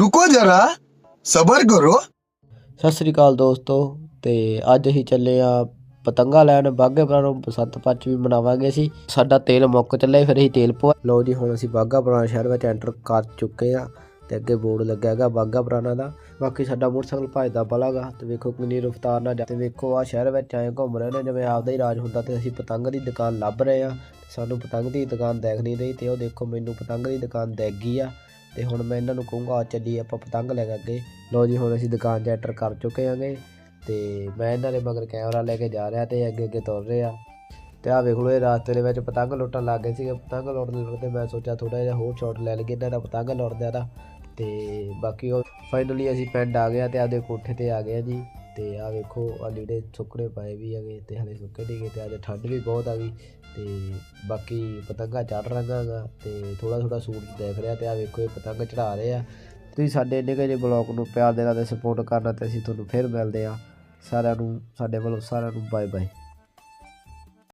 ਰੁਕੋ ਜਰਾ, ਸਬਰ ਕਰੋ। ਸਤਿ ਸ੍ਰੀ ਅਕਾਲ ਦੋਸਤੋ, ਤੇ ਅੱਜ ਅਸੀਂ ਚੱਲੇ ਆ ਪਤੰਗਾ ਲੈਣ। ਬਾਗਾਪੁਰਾ ਨੂੰ ਬਸੰਤ ਪੰਚਮੀ ਮਨਾਵਾਂਗੇ ਅਸੀਂ। ਸਾਡਾ ਤੇਲ ਮੁੱਕ ਚੱਲੇ ਫਿਰ ਅਸੀਂ ਤੇਲ ਪਵਾ ਲਓ ਜੀ, ਹੁਣ ਅਸੀਂ ਬਾਗਾਪੁਰਾ ਸ਼ਹਿਰ ਵਿੱਚ ਐਂਟਰ ਕਰ ਚੁੱਕੇ ਆ ਤੇ ਅੱਗੇ ਬੋਰਡ ਲੱਗਿਆ ਹੈਗਾ ਬਾਗਾਪੁਰਾਣਾ ਦਾ। ਬਾਕੀ ਸਾਡਾ ਮੋਟਰਸਾਈਕਲ ਭੱਜਦਾ ਬਲਾਗਾ ਤੇ ਵੇਖੋ ਕਿੰਨੀ ਰਫਤਾਰ ਨਾਲ ਜਾ- ਤੇ ਵੇਖੋ ਆ ਸ਼ਹਿਰ ਵਿੱਚ ਆਏ ਘੁੰਮ ਰਹੇ ਨੇ, ਜਿਵੇਂ ਆਪਦਾ ਹੀ ਰਾਜ ਹੁੰਦਾ ਤੇ ਅਸੀਂ ਪਤੰਗ ਦੀ ਦੁਕਾਨ ਲੱਭ ਰਹੇ ਆ। ਸਾਨੂੰ ਪਤੰਗ ਦੀ ਦੁਕਾਨ ਦੇਖਣੀ ਰਹੀ ਤੇ ਉਹ ਦੇਖੋ ਮੈਨੂੰ ਪਤੰਗ ਦੀ ਦੁਕਾਨ ਦੇਖ ਗਈ ਆ। ਤੇ ਹੁਣ ਮੈਂ ਇਹਨਾਂ ਨੂੰ ਕਹੂੰਗਾ, ਆ ਚੱਲੀਏ ਆਪਾਂ ਪਤੰਗ ਲੈ ਕੇ ਅੱਗੇ। ਲਓ ਜੀ, ਹੁਣ ਅਸੀਂ ਦੁਕਾਨ 'ਚ ਐਂਟਰ ਕਰ ਚੁੱਕੇ ਆਂਗੇ ਤੇ ਮੈਂ ਇਹਨਾਂ ਦੇ ਮਗਰ ਕੈਮਰਾ ਲੈ ਕੇ ਜਾ ਰਿਹਾ ਤੇ ਅੱਗੇ ਅੱਗੇ ਤੁਰ ਰਿਹਾ। ਆ ਤੇ ਆ ਵੇਖ ਲਓ, ਇਹ ਰਾਸਤੇ ਦੇ ਵਿੱਚ ਪਤੰਗ ਲੁੱਟਣ ਲੱਗ ਗਏ ਸੀਗੇ। ਪਤੰਗ ਲੁੱਟਦੇ ਲੁੱਟਦੇ ਮੈਂ ਸੋਚਿਆ ਥੋੜਾ ਜਿਹਾ ਹੋਰ ਸ਼ਾਟ ਲੈ ਲਈਏ ਇਹਨਾਂ ਦਾ ਪਤੰਗ ਲੁੱਟਦਿਆਂ ਦਾ। ਤੇ ਬਾਕੀ ਉਹ ਫਾਈਨਲੀ ਅਸੀਂ ਪਿੰਡ ਆ ਗਏ ਆ ਤੇ ਆਪਦੇ ਕੋਠੇ ਤੇ ਆ ਗਏ ਜੀ। ਤੇ ਆ ਵੇਖੋ ਆ ਲੀੜੇ ਸੁੱਕਣੇ ਪਏ ਵੀ ਹੈਗੇ ਤੇ ਹਲੇ ਸੁੱਕੇ ਨਹੀਂ ਗਏ ਤੇ ਅੱਜ ਠੰਡ ਵੀ ਬਹੁਤ ਆ ਗਈ ਤੇ ਬਾਕੀ ਪਤੰਗਾ ਚੜ ਰੰਗਾ ਗਾ ਤੇ ਥੋੜਾ ਥੋੜਾ ਸੂਰਜ ਦੇਖ ਰਿਹਾ ਤੇ ਆ ਵੇਖੋ ਇਹ ਪਤੰਗ ਚੜਾ ਰਹੇ ਆ। ਤੁਸੀਂ ਸਾਡੇ ਇੰਨੇ ਜਿਹੇ ਬਲੌਗ ਨੂੰ ਪਿਆਰ ਦੇਣਾ ਤੇ ਸਪੋਰਟ ਕਰਨਾ ਤੇ ਅਸੀਂ ਤੁਹਾਨੂੰ ਫਿਰ ਮਿਲਦੇ ਆ ਸਾਰਿਆਂ ਨੂੰ, ਸਾਡੇ ਵੱਲੋਂ ਸਾਰਿਆਂ ਨੂੰ ਬਾਏ ਬਾਏ